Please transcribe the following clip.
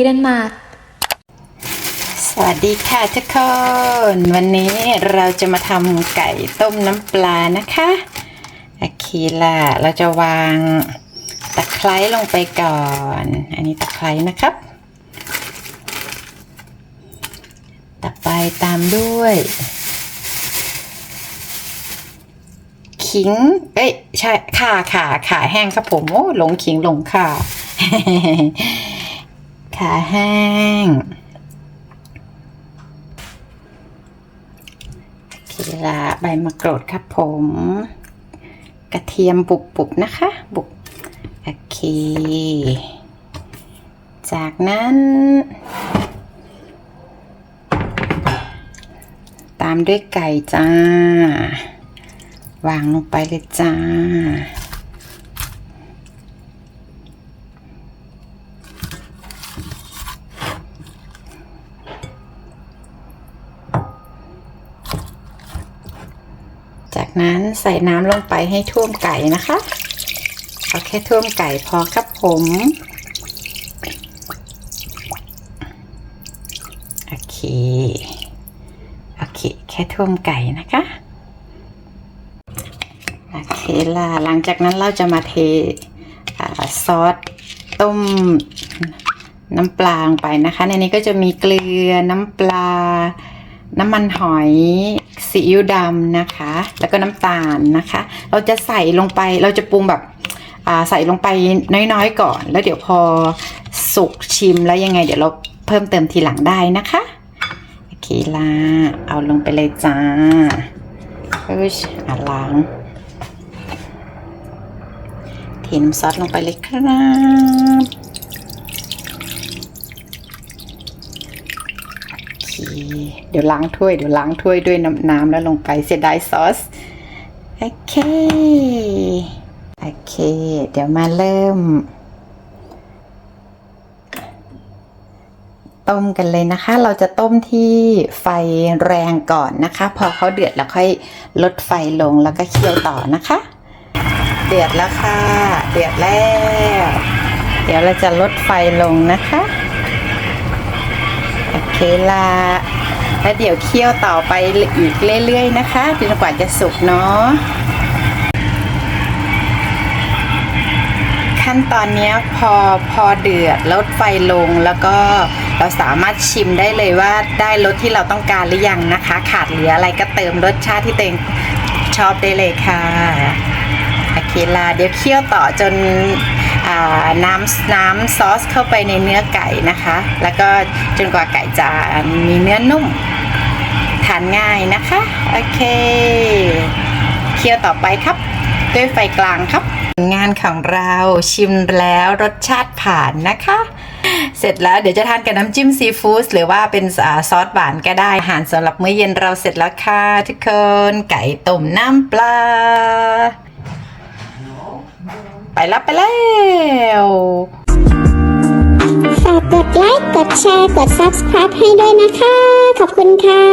i Danmark. สวัสดีค่ะทุกคน วันนี้เราจะมาทำไก่ต้มน้ำปลานะคะโอเคล่ะเราจะวางตะไคร้ลงไปก่อน อันนี้ตะไคร้นะครับ ต่อไปตามด้วยขิง เอ้ยใช่ข่าข่าขาแห้งครับผม โอ้หลงขิงหลงข่า ขาแห้งโอเคละใบมะกรูดครับผม กระเทียมบุบๆนะคะ บุบโอเค จากนั้นตามด้วยไก่จ้า วางลงไปเลยจ้า จากนั้นใส่น้ำลงไปให้ท่วมไก่นะคะเอาแค่ท่วมไก่พอครับผมโอเคโอเค แค่ท่วมไก่นะคะโอเคล่ะหลังจากนั้นเราจะมาเทอซอสต้มน้ำปลาลงไปนะคะ ในนี้ก็จะมีเกลือน้ำปลา น้ำมันหอยซีอิ๊วดำนะคะ แล้วก็น้ำตาลนะคะ เราจะใส่ลงไปเราจะปรุงแบบใส่ลงไปน้อยๆก่อน แล้วเดี๋ยวพอสุกชิมแล้วยังไง เดี๋ยวเราเพิ่มเติมทีหลังได้นะคะโอเคละเอาลงไปเลยจ้าเอ้ยอะล้างเทน้ำซอสลงไปเลยครับ โอ เดี๋ยวล้างถ้วยเดี๋ยวล้างถ้วยด้วยน้ำน้ำแล้วลงไปเสียดายซอส โอเค โอเค เดี๋ยวมาเริ่ม ต้มกันเลยนะคะ เราจะต้มที่ไฟแรงก่อนนะคะ พอเขาเดือดแล้วค่อยลดไฟลงแล้วก็เคี่ยวต่อนะคะ เดือดแล้วค่ะ เดือดแล้ว เดี๋ยวเราจะลดไฟลงนะคะ ละแล้วเดี๋ยวเคี่ยวต่อไปอีกเรื่อยๆนะคะจนกว่าจะสุกเนาะขั้นตอนนี้พอพอเดือดลดไฟลงแล้วก็เราสามารถชิมได้เลยว่าได้รสที่เราต้องการหรือยังนะคะ ขาดเหลืออะไรก็เติมรสชาติที่เตัวเองชอบได้เลยค่ะโอเคละเดี๋ยวเคี่ยวต่อจน น้ำน้ำซอสเข้าไปในเนื้อไก่นะคะ แล้วก็จนกว่าไก่จะมีเนื้อนุ่ม ทานง่ายนะคะ โอเค เคี่ยวต่อไปครับ ด้วยไฟกลางครับ งานของเราชิมแล้วรสชาติผ่านนะคะ เสร็จแล้วเดี๋ยวจะทานกับน้ำจิ้มซีฟู้ดหรือว่าเป็นอซอสหวานก็ได้อาหารสำหรับมื้อเย็นเราเสร็จแล้วค่ะทุกคน ไก่ต้มน้ำปลา ไปแล้วไปแล้วฝากกดไลค์ กดแชร์ กด Subscribe ให้ด้วยนะคะ ขอบคุณค่ะ